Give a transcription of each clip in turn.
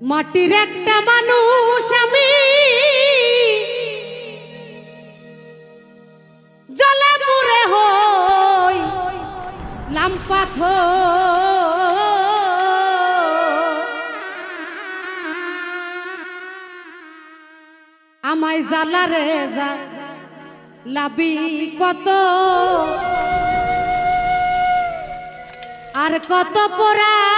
মাটির একটা মানুষ আমি। জলে পুরে হই লাম্পাথ আমায় জ্বালা রে যা, লাবি কত। আর কত পোড়া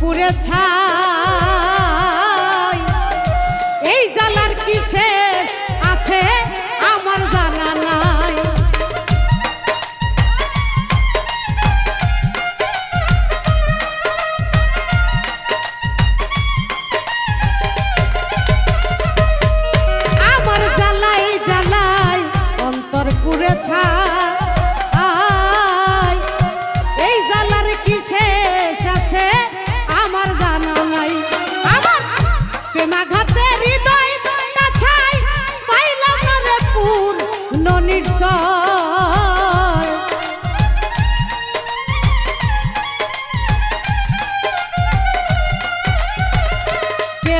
পুরে ছাই। এই জ্বালার কি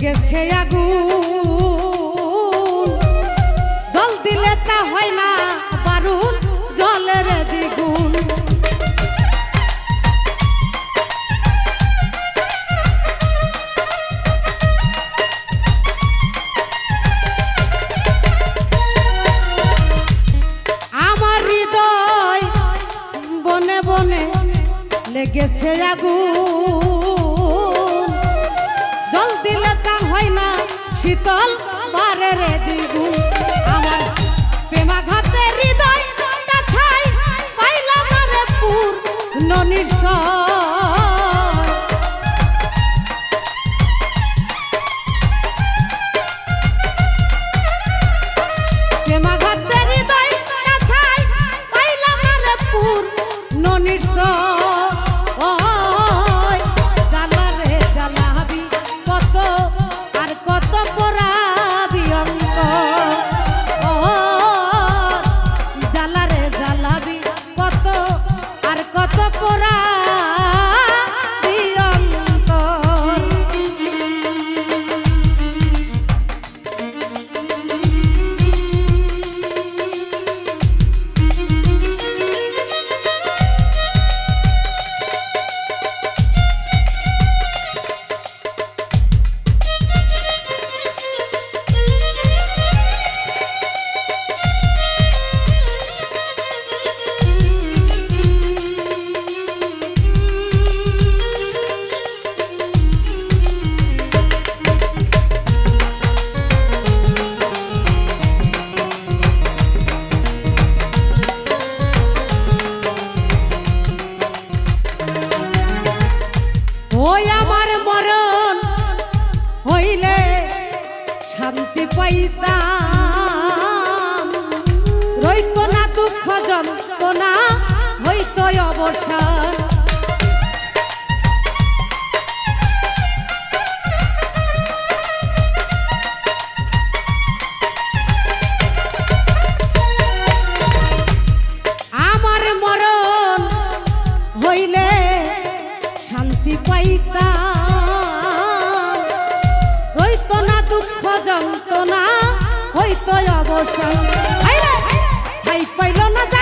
লেগেছে আগুন। জল দিলে তা হয় না বারুন জলের দ্বিগুণ। আমার হৃদয় বনে বনে লেগেছে আগুন। জল দিলে হয় না শীতল বারে রে পাইতাম রইত না দুঃখ যন্ত্রণা হইত অবসান আকর্ষণ হাই পাইল না